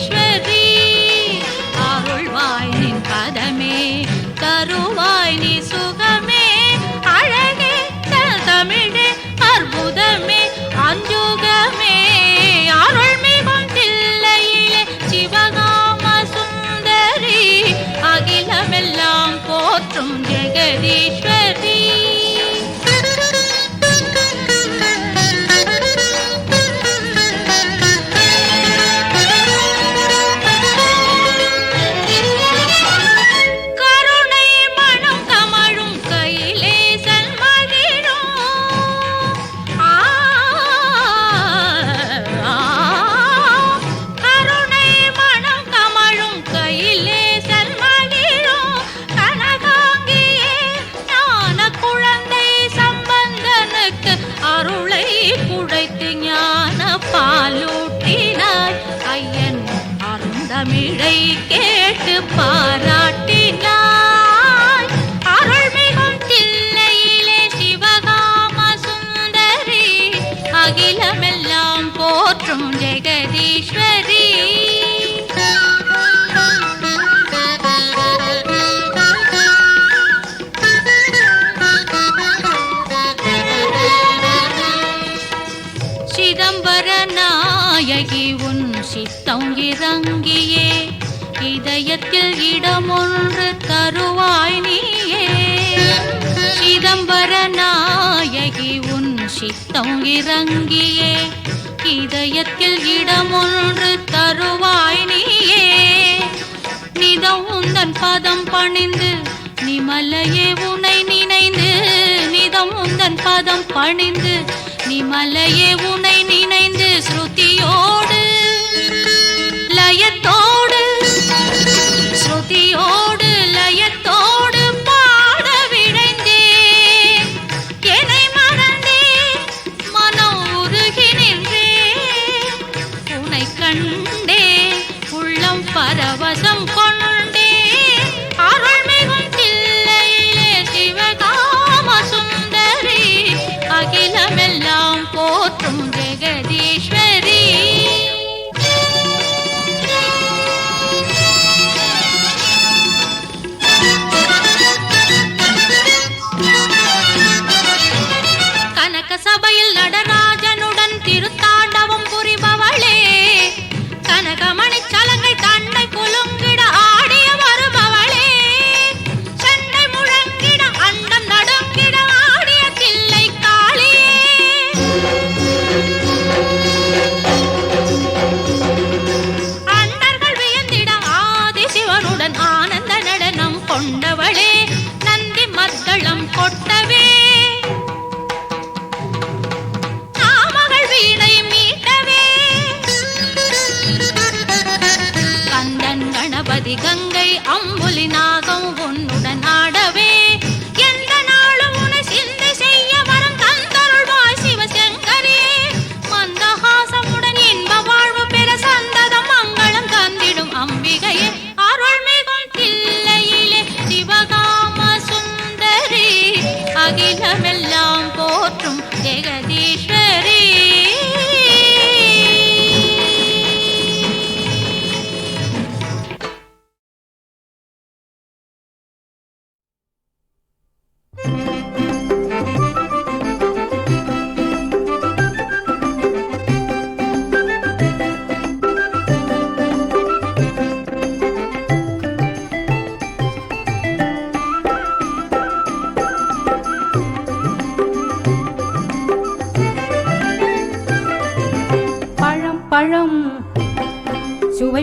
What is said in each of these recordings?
Eswari அருள்வாய் நின் பதமே தருவாய் நீ சுகமே அழகே தமிழே அற்புதமே அஞ்சுகமே. அருள்மிகும் தில்லையிலே சிவகாம சுந்தரி அகிலமெல்லாம் போற்றும் ஜெகதீஸ்வரி. இயகி உன் சித்தம் இறங்கியே. இதயத்தில் இடமொன்று தருவாய் நீயே. சிதம்பர நாயகி உன் சித்தம் இறங்கியே. இதயத்தில் இடமொன்று தருவாய் நீயே. நிதம் உந்தன் பதம் பணிந்து நிமலையே உனை நினைந்து நிதம் உந்தன் பதம் பணிந்து. நிமலையே உனை நினைந்து ஸ்ருதியோடு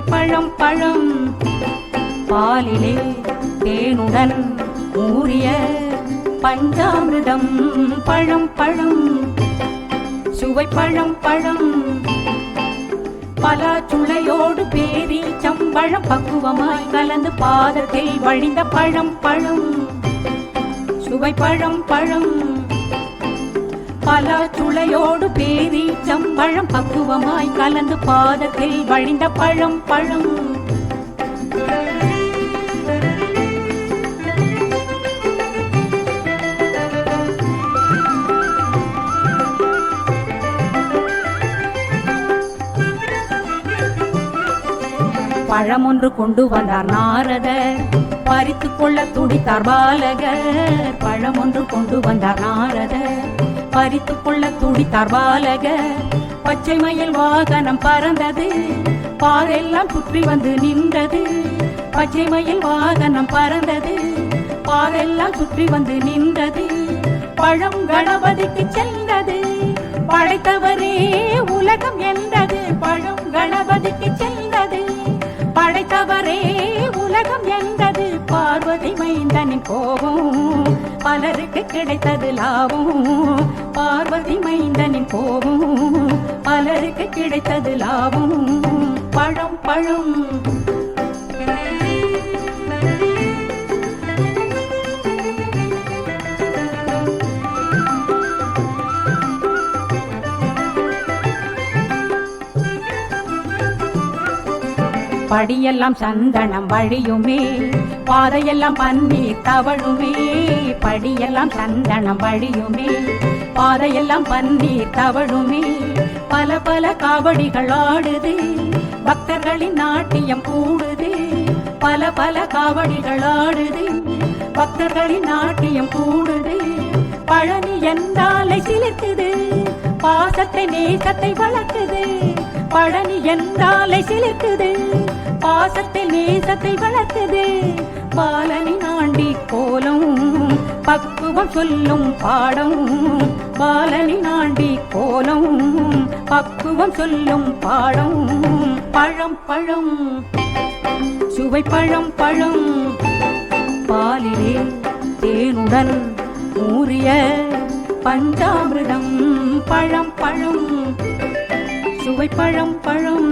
பழம் பழம். பாலிலே தேனுடன் மூறிய பஞ்சாமிர்தம் பழம் பழம். சுவை பழம் பழம். பலாச்சுளையோடு பேரி சம்பழம் பக்குவமாய் கலந்து பாதத்தில் வழிந்த பழம் பழம். சுவை பழம் பழம். பலாச்சுளையோடு பேரி சம்பழம் பக்குவமாய் கலந்து பாதத்தில் வழிந்த பழம் பழம். பழம் ஒன்று கொண்டு வந்தார் நாரதர் பறித்து கொள்ள துடித்தார் பாலகர். பழம் ஒன்று கொண்டு வந்தார் நாரதர் பறித்து கொள்ள துடித்தார் பாலகர் பச்சை மயில் வாகனம் பறந்தது. பாரெல்லாம் சுற்றி வந்து நின்றது. பச்சை மயில் வாகனம் பறந்தது. பாரெல்லாம் சுற்றி வந்து நின்றது. பழம் கணபதிக்கு சென்றது. படைத்தவரே உலகம் என்றது. பழம் கணபதிக்கு சென்றது. மைந்தனின் கோபம் பலருக்கு கிடைத்தது லாபம். பார்வதி மைந்தனின் கோபம் பலருக்கு கிடைத்தது லாபம். பழம் பழம். படியெல்லாம் சந்தனம் வழியுமே பாதையெல்லாம் பன்னீர் தவழுமே படியெல்லாம் சந்தனம் வழியுமே. பாதையெல்லாம் பன்னீர் தவழுமே பல பல காவடிகள் ஆடுது. பக்தர்களின் நாட்டியம் கூடுது பல பல காவடிகள் ஆடுது. பக்தர்களின் நாட்டியம் கூடுது. பழனி என்றாலை சிலிர்க்குது பாசத்தை நேசத்தை வளர்க்குது. பழனி என்றாலை சிலிர்க்குது பாசத்தை நேசத்தை வளர்க்குது. பாலனை நாண்டி கோலம் பக்குவம் சொல்லும் பாடம் பாலனை நாண்டி கோலம் பக்குவம் சொல்லும் பாடம் பழம் பழம் சுவை பழம் பழம். பாலிலே தேனுடன் ஊறிய பஞ்சாமிரதம் பழம் பழம் சுவை பழம் பழம்.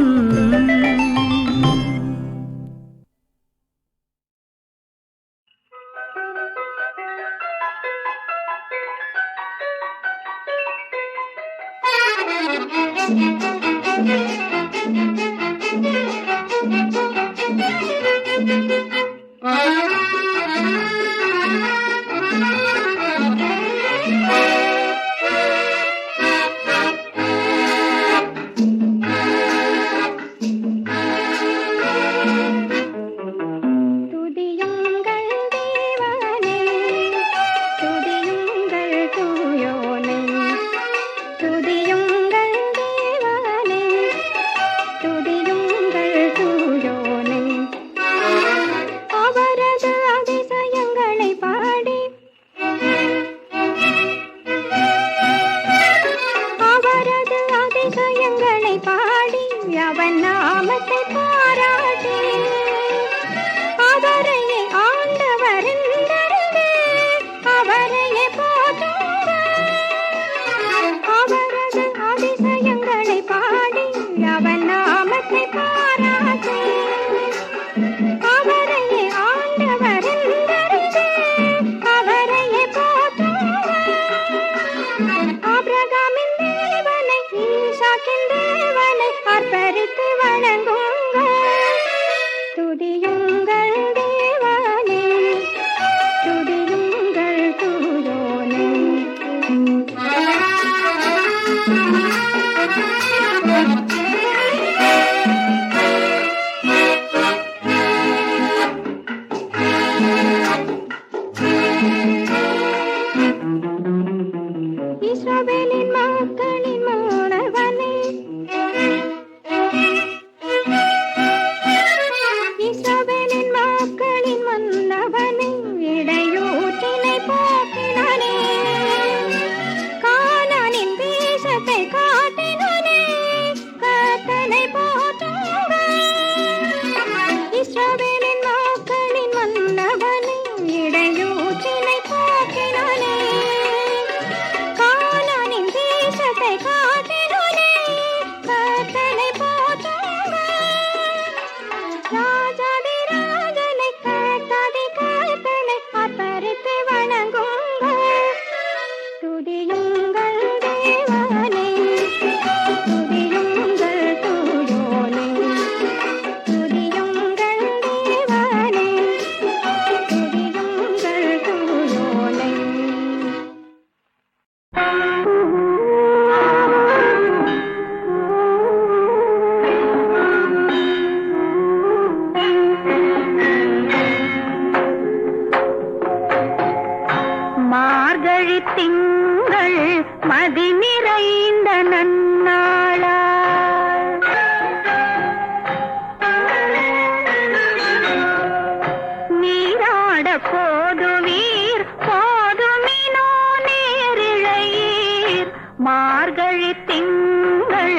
நீராட போதுவீர் போதுமினோ நேரிழையீர். மார்கழி திங்கள்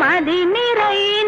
மதி நிறைந்த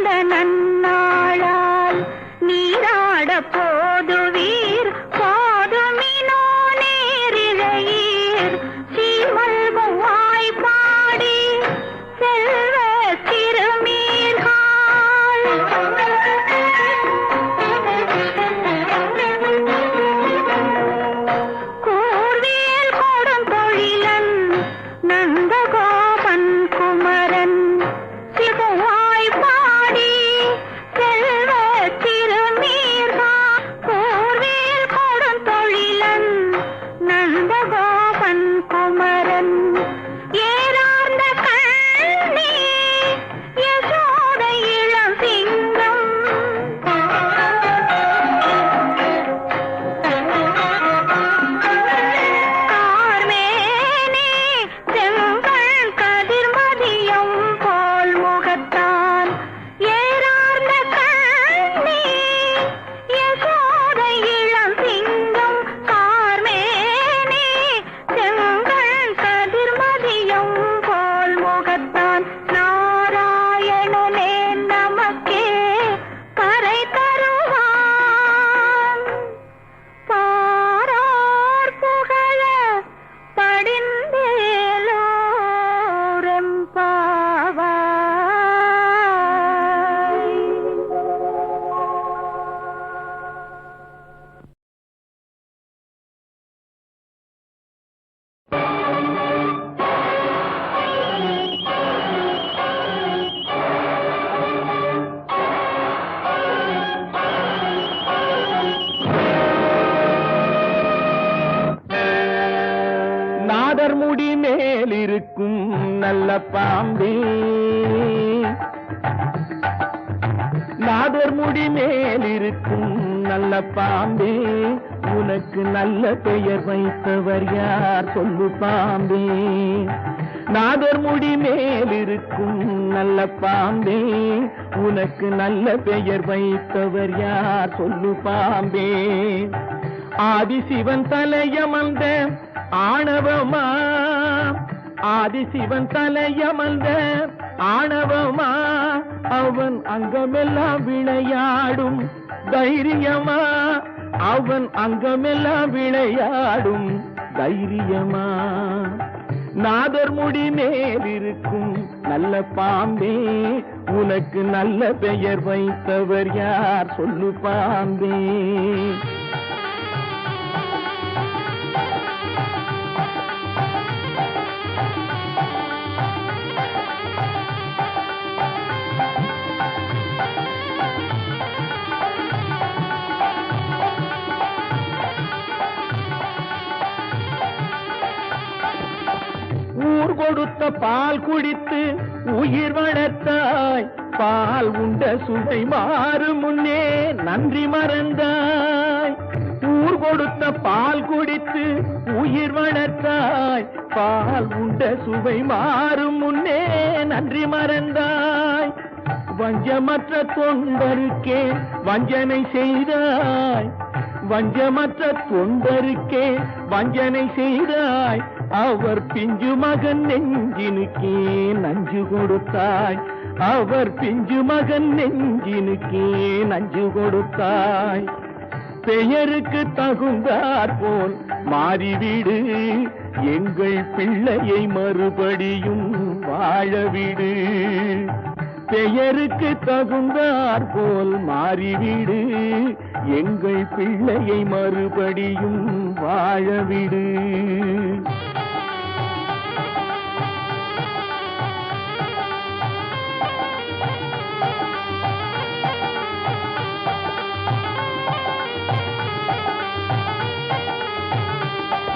நாதர் முடி மேலிருக்கும் நல்ல பாம்பே. நாதர் முடி மேலிருக்கும் நல்ல பாம்பே. உனக்கு நல்ல பெயர் வைத்தவர் யார் சொல்லு பாம்பே. நாதர் முடி மேலிருக்கும் நல்ல பாம்பே. உனக்கு நல்ல பெயர் வைத்தவர் யார் சொல்லு பாம்பே. ஆதிசிவன் தலையமர்ந்த ஆணவமா ஆதிசிவன் தலையமர்ந்த ஆணவமா. அவன் அங்கமெல்லாம் விளையாடும். தைரியமா. அவன் அங்கமெல்லாம் விளையாடும். தைரியமா. நாதர் முடி மேலிருக்கும். நல்ல பாம்பே. உனக்கு நல்ல பெயர் வைத்தவர் யார்? சொல்லு பாம்பே. கொடுத்த பால் குடித்து உயிர் வளர்த்தாய். பால் உண்ட சுவை மாறு முன்னே நன்றி மறந்தாய். ஊர் கொடுத்த பால் குடித்து உயிர் வளர்த்தாய். பால் உண்ட சுவை மாறும் முன்னே நன்றி மறந்தாய். வஞ்சமற்ற தொண்டருக்கே வஞ்சனை செய்தாய். வஞ்சமற்ற தொண்டருக்கே வஞ்சனை செய்தாய். அவர் பிஞ்சு மகன் நெஞ்சினுக்கே நஞ்சு கொடுத்தாய். அவர் பிஞ்சு மகன் நெஞ்சினுக்கே நஞ்சு கொடுத்தாய். பெயருக்கு தகுந்தார் போல் மாறிவிடு. எங்கள் பிள்ளையை மறுபடியும் வாழவிடு. பெயருக்கு தகுந்தார் போல் மாறிவிடு. எங்கள் பிள்ளையை மறுபடியும் வாழவிடு.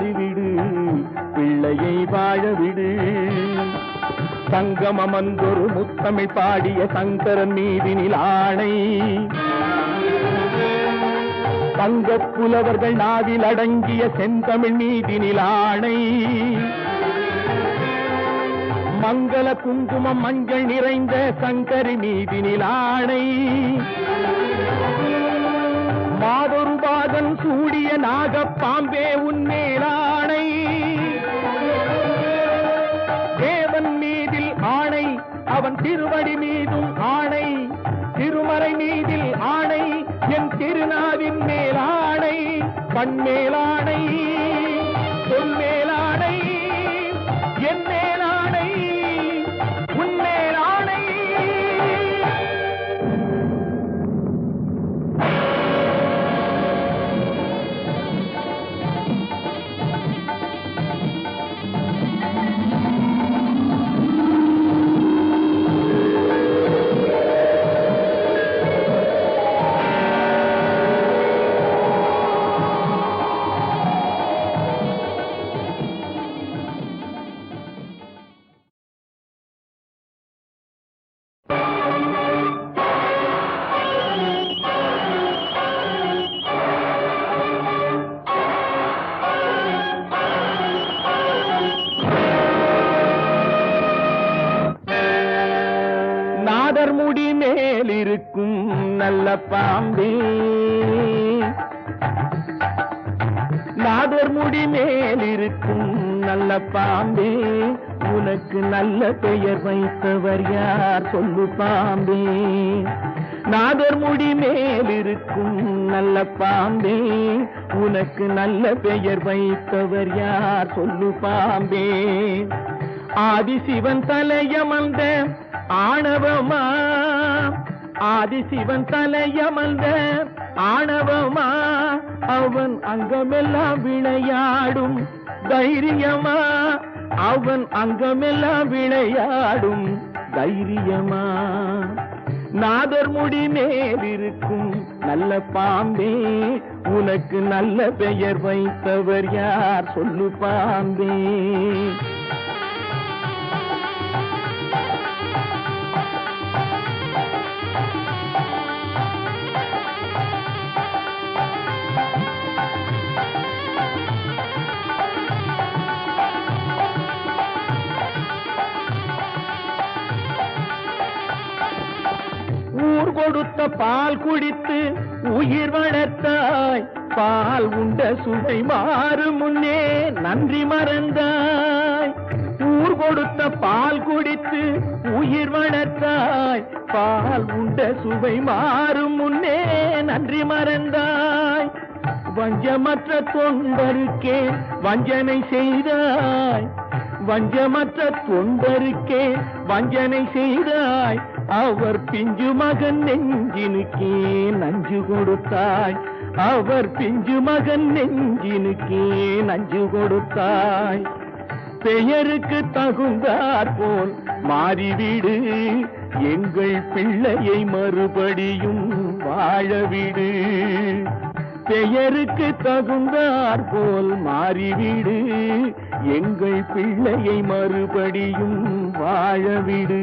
மாறிவிடு பிள்ளையை வாழவிடு. சங்கமமன்றொரு முத்தமிழ் பாடிய சங்கரன் மீதினில் ஆணை. தங்கப் புலவர்கள் நாவில் அடங்கிய செந்தமிழ் மீதினில் ஆணை. மங்கள குங்குமம் மஞ்சள் நிறைந்த சங்கரி மீதினில் ஆணை. மாதொரு பாத நாகப்பாம்பே உன்மேலாணை தேவன் மீதில் ஆணை அவன் திருவடி மீதும் ஆணை. திருமறை மீதில் ஆணை என் திருநாவின் மேலாணை கண்மேலாணை வைத்தவர் யார் சொல்லு பாம்பே? நாதர் முடி மேலிருக்கும் நல்ல பாம்பே. உனக்கு நல்ல பெயர் வைத்தவர் யார் சொல்லு பாம்பே? ஆதிசிவன் தலையமர்ந்த ஆணவமா? ஆதிசிவன் தலையமர்ந்த ஆணவமா? அவன் அங்கமெல்லாம் விளையாடும் தைரியமா? அவன் அங்கமெல்லாம் விளையாடும் தைரியமா? நாதர் முடி மேலிருக்கும் நல்ல பாம்பே உனக்கு நல்ல பெயர் வைத்தவர் யார்? சொல்லு பாம்பே. கொடுத்த பால் குடித்து உயிர் வளர்த்தாய். பால் உண்ட சுவை மாறு முன்னே நன்றி மறந்தாய். ஊர் கொடுத்த பால் குடித்து உயிர் வளர்த்தாய். பால் உண்ட சுவை மாறு முன்னே நன்றி மறந்தாய். வஞ்சமற்ற தொண்டருக்கே வஞ்சனை செய்தாய். வஞ்சமற்ற தொண்டருக்கே வஞ்சனை செய்தாய். அவர் பிஞ்சு மகன் நெஞ்சினுக்கே நஞ்சு கொடுத்தாய். அவர் பிஞ்சு மகன் நெஞ்சினுக்கே நஞ்சு கொடுத்தாய். பெயருக்கு தகுந்தார் போல் மாறிவிடு. எங்கள் பிள்ளையை மறுபடியும் வாழவிடு. பெயருக்கு தகுந்தார் போல் மாறிவிடு. எங்கள் பிள்ளையை மறுபடியும் வாழவிடு.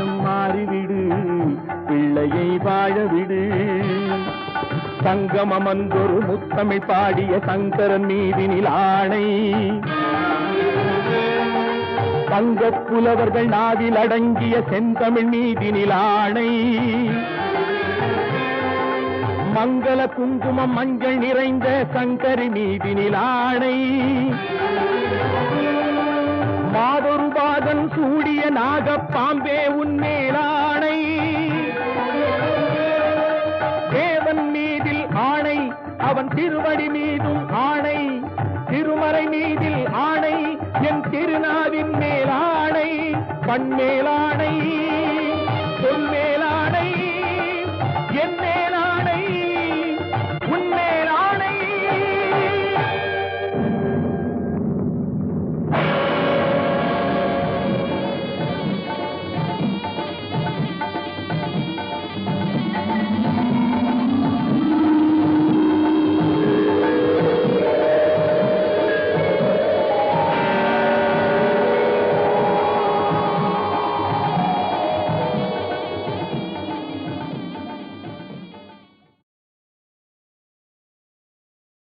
வாழவிடு சங்கமமன்றொரு முத்தமை பாடிய சங்கரன் மீதினில் ஆணை. சங்க புலவர்கள் நாவில் அடங்கிய செந்தமிழ் நீதினில் ஆணை. மங்கள குங்குமம் மஞ்சள் நிறைந்த சங்கரி மீதினில் ஆணை. மாதொரு பாதன் சூடிய நாகப்பாம்பே உன் மேலாணை. அவன் திருவடி மீதும் ஆணை திருமறை மீதில் ஆணை என் திருநாவின் மேலாணை பண்மேலாணை பொன்மே